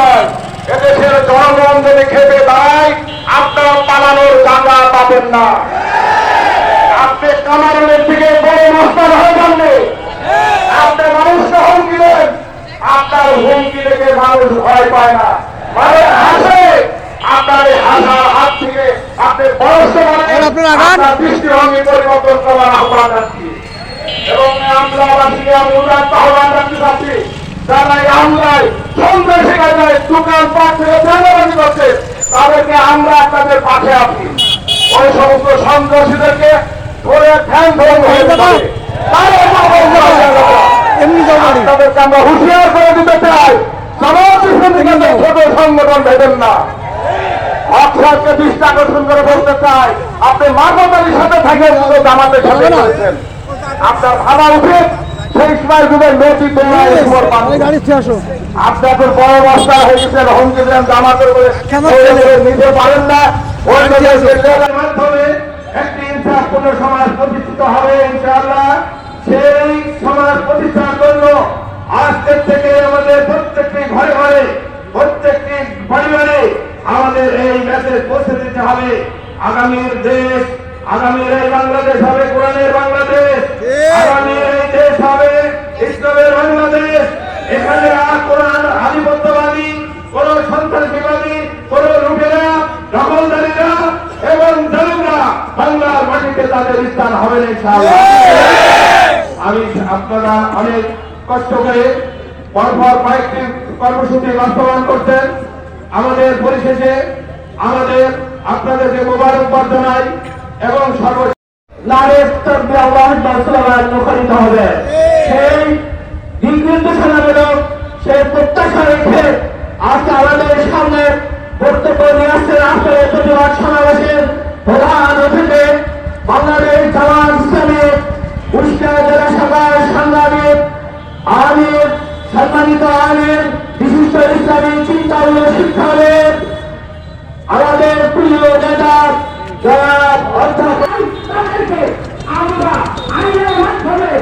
নয়। এদেশের জনগণ যদি খেপে দাঁড়ায় আপনারা পালানোর জায়গা পাবেন না। আপনি কামারুলের দিকে বড় মাস্টার হয়ে যাননি আপনি মানুষকে হুমকি দেন। আপনার হুমকি দেখে মানুষ ভয় পায় না। মানে হাসে। আপনার এই হাসার হাত থেকে আপনি বয়স্ক এবার আপনারা আগান। আপনার দৃষ্টিভঙ্গি পরিবর্তন করার আহ্বান রাখছি এবং আমরা বাসীকে আমি উদাত্ত আহ্বান রাখতে চাচ্ছি যারা এই হামলায় আমরা আপনাদের পাশে আছি। ওই সমস্ত সন্ত্রাসীদেরকে ধরে ধ্যান। আপনাদেরকে আমরা হুঁশিয়ার করে দিতে চাই। সমাজ ছোট সংগঠন ভেবেন না। অক্ষরকে দৃষ্টি আকর্ষণ করে বলতে চাই। আপনি সাথে থাকেন সাথে আপনার ভাবা উচিত সেই সময় যুগের মেয়েটি আসো বড় অবস্থা হয়ে গেছেন হুমকি দেন জামাতের? লোকের নিতে পারেন না। ওই মাধ্যমে একটি ইনসাফপূর্ণ সমাজ প্রতিষ্ঠিত হবে ইনশাআল্লাহ। সেই সমাজ প্রতিষ্ঠার জন্য আজকের থেকে আমাদের প্রত্যেকটি ঘরে ঘরে প্রত্যেকটি পরিবারে আমাদের এই মেসেজ পৌঁছে দিতে হবে। আগামীর দেশ আগামীর এই বাংলাদেশ হবে কোরআনের বাংলাদেশ। তাদের স্থান হবে আমি আপনারা অনেক কষ্ট করে পরপর কয়েকটি কর্মসূচি বাস্তবায়ন করছেন। আমাদের পরিশেষে আমাদের আপনাদেরকে মোবারকবাদ জানাই এবং সর্ব সেই আমাদের সামনে বক্তব্য নিয়ে আসছেন আসলে প্রতিবাদ সমাবেশের সম্মানিত বিশিষ্ট ইসলামী চিন্তা ও শিক্ষাবিদ আমাদের প্রিয় নেতা অধ্যাপক আমরা আইনের মাধ্যমে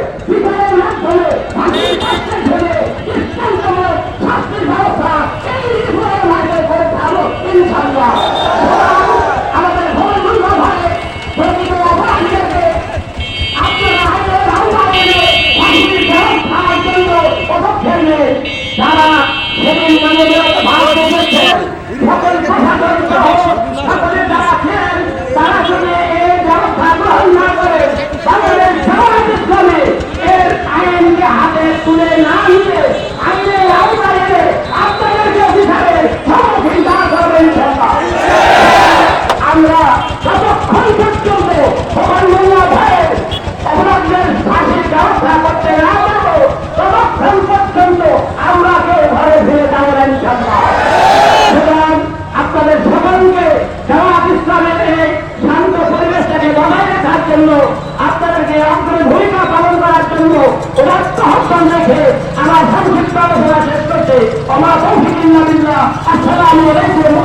জন্য আপনাদেরকে আপনাদের ভূমিকা পালন করার জন্য উদাত্ত